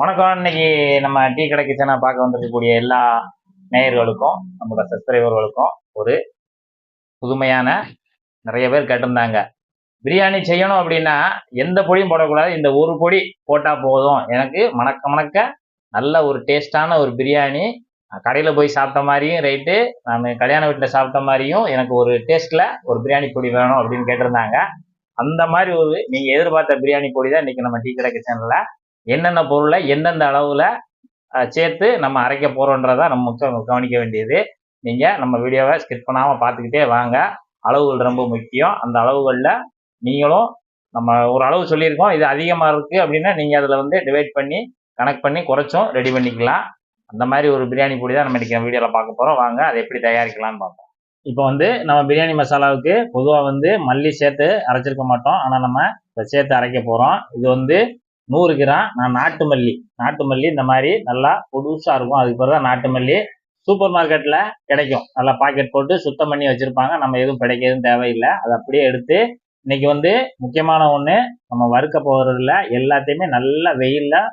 வணக்கம். இன்னைக்கு நம்ம டீ கடை கிச்சனை பார்க்க வந்திருக்கக்கூடிய எல்லா நேயர்களுக்கும் நம்மளோட சப்ஸ்கிரைபர்களுக்கும் ஒரு புதுமையான நிறைய பேர் கேட்டிருந்தாங்க. பிரியாணி செய்யணும் அப்படின்னா எந்த பொடியும் போடக்கூடாது. இந்த ஒரு பொடி போட்டால் போதும். எனக்கு மணக்க மணக்க நல்ல ஒரு டேஸ்டான ஒரு பிரியாணி. கடையில் போய் சாப்பிட்ட மாதிரியும் ரைட்டு நான் கல்யாண வீட்டில் சாப்பிட்ட மாதிரியும் எனக்கு ஒரு டேஸ்ட்டில் ஒரு பிரியாணி பொடி வேணும் அப்படின்னு கேட்டிருந்தாங்க. அந்த மாதிரி ஒரு நீங்கள் எதிர்பார்த்த பிரியாணி பொடி தான் இன்றைக்கி நம்ம டீ கடை கிச்சனில் என்னென்ன பொருளை எந்தெந்த அளவில் சேர்த்து நம்ம அரைக்க போகிறோன்றதை நம்ம முக்கியம் கவனிக்க வேண்டியது. நீங்கள் நம்ம வீடியோவை ஸ்கிப் பண்ணாமல் பார்த்துக்கிட்டே வாங்க. அளவுகள் ரொம்ப முக்கியம். அந்த அளவுகளில் நீங்களும் நம்ம ஒரு அளவு சொல்லியிருக்கோம். இது அதிகமாக இருக்குது அப்படின்னா நீங்கள் அதில் வந்து டிவைட் பண்ணி கனெக்ட் பண்ணி குறைச்சும் ரெடி பண்ணிக்கலாம். அந்த மாதிரி ஒரு பிரியாணி பொடி தான் நம்ம இன்றைக்கி வீடியோவில் பார்க்க போகிறோம் வாங்க அதை எப்படி தயாரிக்கலாம்னு பார்ப்போம். இப்போ வந்து நம்ம பிரியாணி மசாலாவுக்கு பொதுவாக வந்து மல்லி சேர்த்து அரைச்சிருக்க மாட்டோம். ஆனால் நம்ம இதை சேர்த்து அரைக்க போகிறோம் இது வந்து நூறு கிராம் நான் நாட்டு மல்லி. நாட்டு மல்லி இந்த மாதிரி நல்லா புதுசாக இருக்கும். அதுக்கு பிறகு தான் நாட்டு மல்லி சூப்பர் மார்க்கெட்டில் கிடைக்கும். நல்லா பாக்கெட் போட்டு சுத்தம் பண்ணி வச்சுருப்பாங்க. நம்ம எதுவும் கிடைக்க எதுவும் தேவையில்லை. அதை அப்படியே எடுத்து இன்னைக்கு வந்து முக்கியமான ஒன்று நம்ம வறுக்க போகிறதுல எல்லாத்தையுமே நல்லா வெயிலில்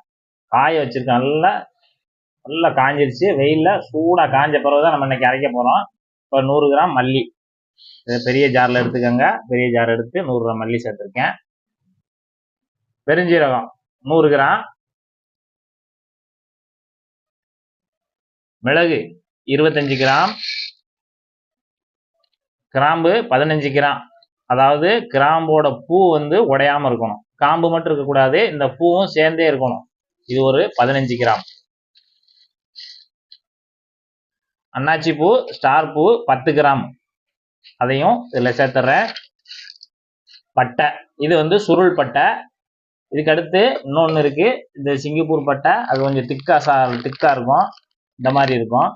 காய வச்சுருக்கோம் நல்லா நல்லா காஞ்சிருச்சு. வெயிலில் சூடாக காஞ்ச பிறகு தான் நம்ம இன்னைக்கு அரைக்க போகிறோம் இப்போ நூறு கிராம் மல்லி. இதை பெரிய ஜாரில் எடுத்துக்கோங்க. பெரிய ஜார் எடுத்து நூறு கிராம் மல்லி சேர்த்துருக்கேன். பெருஞ்சீரகம். நூறு கிராம். மிளகு இருபத்தஞ்சு கிராம். கிராம்பு பதினஞ்சு கிராம். அதாவது கிராம்போட பூ வந்து உடையாம இருக்கணும். காம்பு மட்டும் இருக்கக்கூடாது இந்த பூவும் சேர்ந்தே இருக்கணும். இது ஒரு பதினஞ்சு கிராம். அன்னாச்சி பூ ஸ்டார் பூ பத்து கிராம். அதையும் இதில் சேர்த்துறேன். பட்டை. இது வந்து சுருள் பட்டை. இதுக்கு அடுத்து இன்னொன்று இருக்கு. இந்த சிங்கப்பூர் பட்டை அது கொஞ்சம் திக்கா சா திக்கா இருக்கும். இந்த மாதிரி இருக்கும்.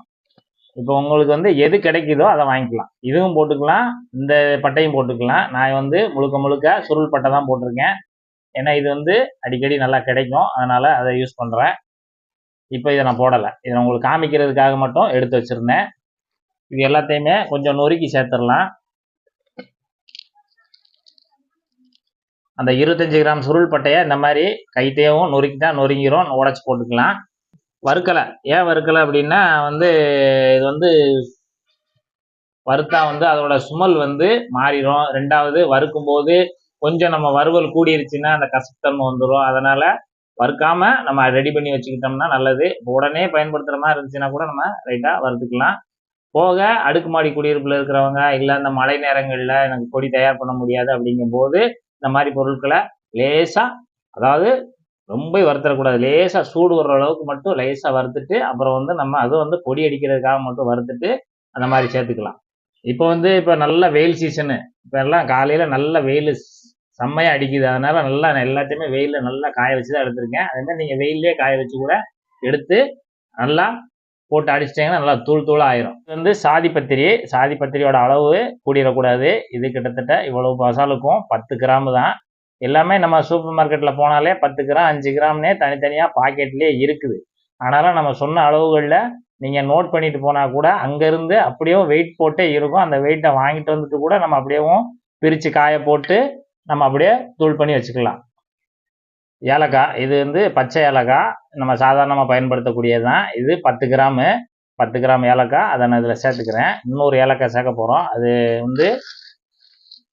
இப்போ உங்களுக்கு வந்து எது கிடைக்குதோ அதை வாங்கிக்கலாம். இதுவும் போட்டுக்கலாம் இந்த பட்டையும் போட்டுக்கலாம். நான் வந்து முழுக்க முழுக்க சுருள் பட்டை தான் போட்டிருக்கேன். ஏன்னா இது வந்து அடிக்கடி நல்லா கிடைக்கும். அதனால அதை யூஸ் பண்ணுறேன் இப்போ இதை நான் போடலை. இதை உங்களுக்கு காமிக்கிறதுக்காக மட்டும் எடுத்து வச்சிருந்தேன். இது எல்லாத்தையுமே கொஞ்சம் நொறுக்கி சேர்த்துடலாம். அந்த இருபத்தஞ்சி கிராம் சுருள் பட்டையை இந்த மாதிரி கைத்தையும் நொறுக்கிட்டா நொறுங்கிரும். உடச்சி போட்டுக்கலாம். வறுக்கலை. ஏன் வறுக்கலை அப்படின்னா வந்து இது வந்து வறுத்தா வந்து அதோட சுமல் வந்து மாறிடும் ரெண்டாவது வறுக்கும் போது கொஞ்சம் நம்ம வறுவல் கூடிருச்சுன்னா அந்த கசப்புத்தன்மை வந்துடும் அதனால வறுக்காம நம்ம ரெடி பண்ணி வச்சுக்கிட்டோம்னா நல்லது. உடனே பயன்படுத்துகிற மாதிரி இருந்துச்சுன்னா கூட நம்ம ரைட்டாக வறுத்துக்கலாம். போக அடுக்குமாடி குடியிருப்பில் இருக்கிறவங்க இல்லை அந்த மழை நேரங்களில் எனக்கு கொடி தயார் பண்ண முடியாது அப்படிங்கும்போது இந்த மாதிரி பொருட்களை லேசாக அதாவது ரொம்ப வறுத்தரக்கூடாது லேசாக சூடு வர்ற அளவுக்கு மட்டும் லேசாக வறுத்துட்டு அப்புறம் வந்து நம்ம அது வந்து பொடி அடிக்கிறதுக்காக மட்டும் வறுத்துட்டு அந்த மாதிரி சேர்த்துக்கலாம். இப்போ வந்து இப்போ நல்ல வெயில் சீசனு இப்போ எல்லாம் காலையில் நல்ல வெயில் செம்மையாக அடிக்குது. அதனால் நல்லா நான் எல்லாத்தையுமே வெயிலில் நல்லா காய வச்சு தான் எடுத்திருக்கேன். அதே மாதிரி நீங்கள் வெயிலே காய வச்சு கூட எடுத்து நல்லா போட்டு அடிச்சிட்டிங்கன்னா நல்லா தூள் தூளாக ஆயிரும். இது வந்து சாதி பத்திரி. சாதி பத்திரியோட அளவு கூடிடக்கூடாது. இது கிட்டத்தட்ட இவ்வளவு மசாலுக்கும் பத்து கிராம் தான். எல்லாமே நம்ம சூப்பர் மார்க்கெட்டில் போனாலே பத்து கிராம் அஞ்சு கிராம்னே தனித்தனியாக பாக்கெட்லேயே இருக்குது. ஆனாலும் நம்ம சொன்ன அளவுகளில் நீங்கள் நோட் பண்ணிட்டு போனால் கூட அங்கேருந்து அப்படியே வெயிட் போட்டே இருக்கும். அந்த வெயிட்டை வாங்கிட்டு வந்துட்டு கூட நம்ம அப்படியேவும் பிரித்து காய போட்டு நம்ம அப்படியே தூள் பண்ணி வச்சுக்கலாம். ஏலக்காய். இது வந்து பச்சை ஏலக்காய். நம்ம சாதாரணமாக பயன்படுத்தக்கூடியது தான் இது பத்து கிராமு பத்து கிராம் ஏலக்காய். அதை நான் இதில் சேர்த்துக்கிறேன். இன்னொரு ஏலக்காய் சேர்க்க போகிறோம் அது வந்து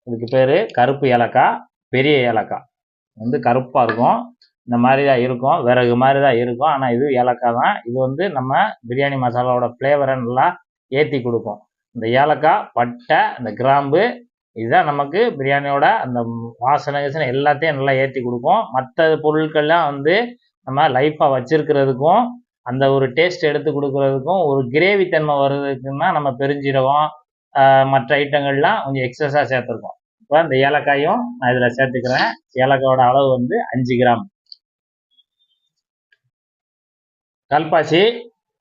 இதுக்கு பேர் கருப்பு ஏலக்காய் பெரிய ஏலக்காய். வந்து கருப்பாக இருக்கும். இந்த மாதிரி தான் இருக்கும். விறகு மாதிரி தான் இருக்கும். ஆனால் இது ஏலக்காய் தான் இது வந்து நம்ம பிரியாணி மசாலாவோட ஃப்ளேவரை நல்லா ஏற்றி கொடுக்கும். இந்த ஏலக்காய் பட்டை இந்த கிராம்பு இதுதான் நமக்கு பிரியாணியோட அந்த வாசனை கீசனை எல்லாத்தையும் நல்லா ஏற்றி கொடுக்கும். மற்ற பொருட்கள்லாம் வந்து நம்ம லைஃப்பாக வச்சுருக்கிறதுக்கும் அந்த ஒரு டேஸ்ட் எடுத்து கொடுக்கறதுக்கும் ஒரு கிரேவி தன்மை வர்றதுக்குன்னா நம்ம பெருஞ்சீரகம் மற்ற ஐட்டங்கள்லாம் கொஞ்சம் எக்ஸஸாக சேர்த்துருக்கோம். இப்போ இந்த ஏலக்காயும் நான் இதில் சேர்த்துக்கிறேன். ஏலக்காயோட அளவு வந்து அஞ்சு கிராம். கல்பாசி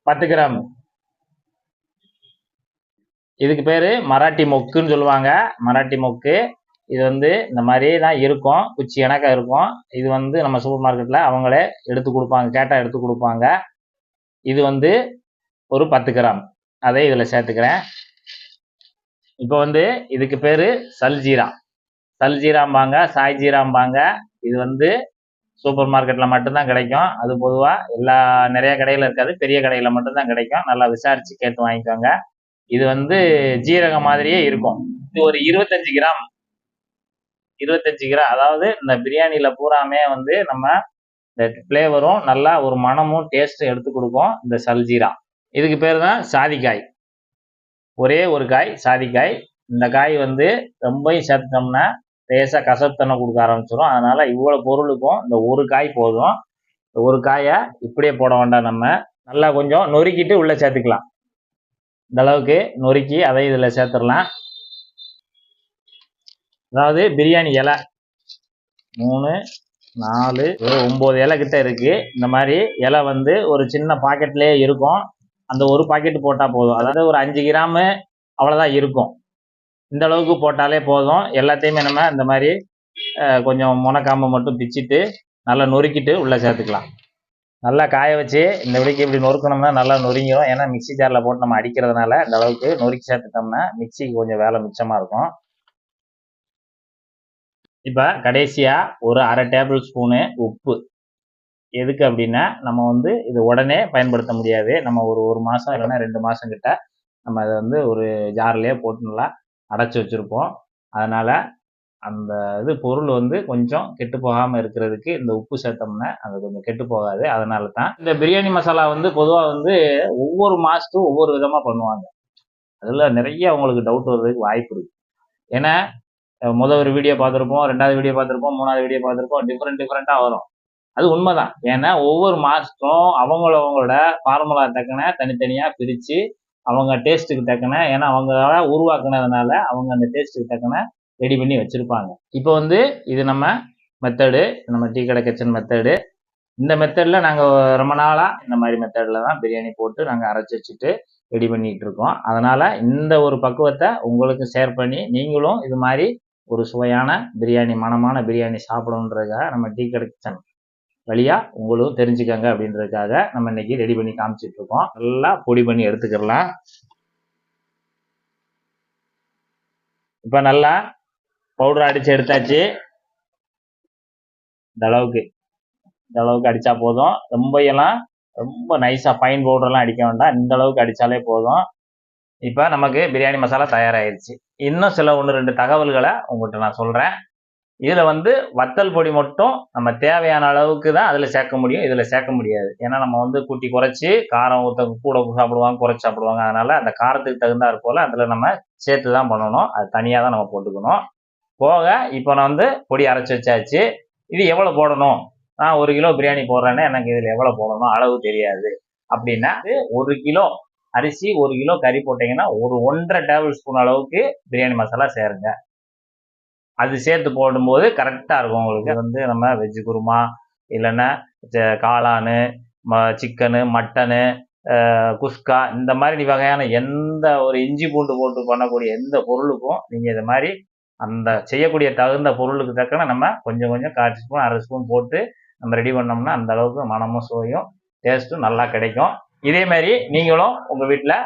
பத்து கிராம். இதுக்கு பேர் மராட்டி மொக்குன்னு சொல்லுவாங்க. மராட்டி மொக்கு. இது வந்து இந்த மாதிரி தான் இருக்கும். குச்சி எனக்கா இருக்கும். இது வந்து நம்ம சூப்பர் மார்க்கெட்டில் அவங்களே எடுத்து கொடுப்பாங்க. கேட்டால் எடுத்து கொடுப்பாங்க. இது வந்து ஒரு பத்து கிராம். அதை இதில் சேர்த்துக்கிறேன். இப்போ வந்து இதுக்கு பேர் சல்ஜீரா சல்ஜீராம்பாங்க சாய்ஜீராம்பாங்க இது வந்து சூப்பர் மார்க்கெட்டில் மட்டும்தான் கிடைக்கும். அது பொதுவாக எல்லா நிறைய கடையில் இருக்காது. பெரிய கடையில் மட்டும்தான் கிடைக்கும். நல்லா விசாரித்து கேட்டு வாங்கிக்கோங்க. இது வந்து ஜீரகம் மாதிரியே இருக்கும். இது ஒரு இருபத்தஞ்சு கிராம். இருபத்தஞ்சு கிராம் அதாவது இந்த பிரியாணியில் பூராமே வந்து நம்ம இந்த ஃப்ளேவரும் நல்லா ஒரு மணமும் டேஸ்ட்டும் எடுத்து கொடுக்கும் இந்த சல்ஜீரா இதுக்கு பேர் தான் சாதிக்காய். ஒரே ஒரு காய் சாதிக்காய். இந்த காய் வந்து ரொம்பவும் சேர்த்துட்டோம்னா லேசாக கசப்புத்தன்மை கொடுக்க ஆரம்பிச்சிடும் அதனால இவ்வளோ பொருளுக்கும் இந்த ஒரு காய் போதும். இந்த ஒரு காயை இப்படியே போட வேண்டாம் நம்ம. நல்லா கொஞ்சம் நொறுக்கிட்டு உள்ளே சேர்த்துக்கலாம். இந்த அளவுக்கு நொறுக்கி அதை இதில் சேர்த்துடலாம். அதாவது பிரியாணி இலை. மூணு நாலு ஒரு ஒம்பது இலை கிட்ட இருக்கு. இந்த மாதிரி இலை வந்து ஒரு சின்ன பாக்கெட்லேயே இருக்கும். அந்த ஒரு பாக்கெட் போட்டால் போதும். அதாவது ஒரு அஞ்சு கிராமு அவ்வளோதான் இருக்கும். இந்த அளவுக்கு போட்டாலே போதும். எல்லாத்தையுமே நம்ம இந்த மாதிரி கொஞ்சம் முனக்காம்பை மட்டும் பிச்சுட்டு நல்லா நொறுக்கிட்டு உள்ளே சேர்த்துக்கலாம். நல்லா காய வச்சு இந்த விடிக்கு இப்படி நொறுக்கணும்னா நல்லா நொறுங்கிடும் ஏன்னா மிக்ஸி ஜாரில் போட்டு நம்ம அடிக்கிறதுனால இந்த அளவுக்கு நொறுக்கி சேர்த்துட்டோம்னா மிக்சிக்கு கொஞ்சம் வேலை மிச்சமாக இருக்கும். இப்போ கடைசியாக ஒரு அரை டேபிள் ஸ்பூனு உப்பு. எதுக்கு அப்படின்னா நம்ம வந்து இது உடனே பயன்படுத்த முடியாது. நம்ம ஒரு ஒரு மாதம் இல்லைன்னா ரெண்டு மாதம் கிட்ட நம்ம அதை வந்து ஒரு ஜார்லேயே போட்டு நல்லா அடைச்சி வச்சுருப்போம். அதனால் அந்த இது பொருள் வந்து கொஞ்சம் கெட்டு போகாமல் இருக்கிறதுக்கு இந்த உப்பு சேர்த்தோம்னா அது கொஞ்சம் கெட்டு போகாது. அதனால தான் இந்த பிரியாணி மசாலா வந்து பொதுவாக வந்து ஒவ்வொரு மாதத்தும் ஒவ்வொரு விதமாக பண்ணுவாங்க. அதில் நிறைய அவங்களுக்கு டவுட் வர்றதுக்கு வாய்ப்பு இருக்குது ஏன்னா முதல் முத ஒரு வீடியோ பார்த்துருப்போம் ரெண்டாவது வீடியோ பார்த்துருப்போம் மூணாவது வீடியோ பார்த்துருப்போம் டிஃப்ரெண்ட் டிஃப்ரெண்ட்டாக வரும். அது உண்மைதான். ஏன்னா ஒவ்வொரு மாதத்தும் அவங்கள அவங்களோட ஃபார்முலா தக்கன தனித்தனியாக பிரித்து அவங்க டேஸ்ட்டுக்கு தக்கன ஏன்னா அவங்களால உருவாக்குனதுனால அவங்க அந்த டேஸ்ட்டுக்கு தக்கன ரெடி பண்ணி வச்சுருப்பாங்க. இப்போ வந்து இது நம்ம மெத்தடு நம்ம டீ கடை கிச்சன் மெத்தடு இந்த மெத்தடில் நாங்கள் ரொம்ப நாளாக இந்த மாதிரி மெத்தடில் தான் பிரியாணி போட்டு நாங்கள் அரைச்சி வச்சுட்டு ரெடி பண்ணிகிட்டு இருக்கோம். அதனால் இந்த ஒரு பக்குவத்தை உங்களுக்கு ஷேர் பண்ணி நீங்களும் இது மாதிரி ஒரு சுவையான பிரியாணி மனமான பிரியாணி சாப்பிடணுன்றதுக்காக நம்ம டீ கடை கிச்சன் வழியாக உங்களும் தெரிஞ்சுக்கங்க அப்படின்றதுக்காக நம்ம இன்னைக்கு ரெடி பண்ணி காமிச்சிட்டு இருக்கோம். நல்லா பொடி பண்ணி எடுத்துக்கிடலாம் இப்போ நல்லா பவுடர் அடிச்சு எடுத்தாச்சு. இந்த அளவுக்கு. இந்த அளவுக்கு அடிச்சா போதும். ரொம்ப எல்லாம் ரொம்ப நைஸாக ஃபைன் பவுடர்லாம் அடிக்க வேண்டாம். இந்த அளவுக்கு அடித்தாலே போதும். இப்போ நமக்கு பிரியாணி மசாலா தயாராகிருச்சு இன்னும் சில ஒன்று ரெண்டு தகவல்களை உங்கள்கிட்ட நான் சொல்கிறேன் இதில் வந்து வத்தல் பொடி மட்டும் நம்ம தேவையான அளவுக்கு தான் அதில் சேர்க்க முடியும். இதில் சேர்க்க முடியாது. ஏன்னா நம்ம வந்து கூட்டி குறைச்சி காரம் ஊற்ற கூட சாப்பிடுவாங்க குறைச்சி சாப்பிடுவாங்க. அதனால் அந்த காரத்துக்கு தகுந்தாற் போல் அதில் நம்ம சேர்த்து தான் பண்ணணும். அது தனியாக தான் நம்ம போட்டுக்கணும். போக இப்போ நான் வந்து பொடி அரைச்சி வச்சாச்சு. இது எவ்வளோ போடணும்? நான் ஒரு கிலோ பிரியாணி போடுறேன்னா எனக்கு இதில் எவ்வளோ போடணும்? அளவு தெரியாது. அப்படின்னா ஒரு கிலோ அரிசி ஒரு கிலோ கறி போட்டிங்கன்னா ஒரு ஒன்றரை டேபிள் ஸ்பூன் அளவுக்கு பிரியாணி மசாலா சேருங்க. அது சேர்த்து போடும்போது கரெக்டாக இருக்கும் உங்களுக்கு. வந்து நம்ம வெஜ்ஜு குருமா இல்லைன்னா காளானு ம சிக்கனு மட்டனு குஸ்கா இந்த மாதிரி வகையான எந்த ஒரு இஞ்சி பூண்டு போட்டு பண்ணக்கூடிய எந்த பொருளுக்கும் நீங்கள் இது மாதிரி அந்த செய்யக்கூடிய தகுந்த பொருளுக்கு தக்கன நம்ம கொஞ்சம் கொஞ்சம் கால் ஸ்பூன் அரை ஸ்பூன் போட்டு நம்ம ரெடி பண்ணோம்னா அந்த அளவுக்கு மனமும் சுவையும் டேஸ்ட்டும் நல்லா கிடைக்கும். இதே மாதிரி நீங்களும் உங்கள் வீட்டில்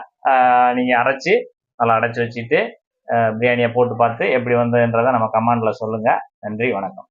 நீங்கள் அரைச்சி நல்லா அடைச்சி வச்சுட்டு பிரியாணியை போட்டு பார்த்து எப்படி வந்ததுன்றதை நம்ம கமெண்டில் சொல்லுங்கள் நன்றி வணக்கம்.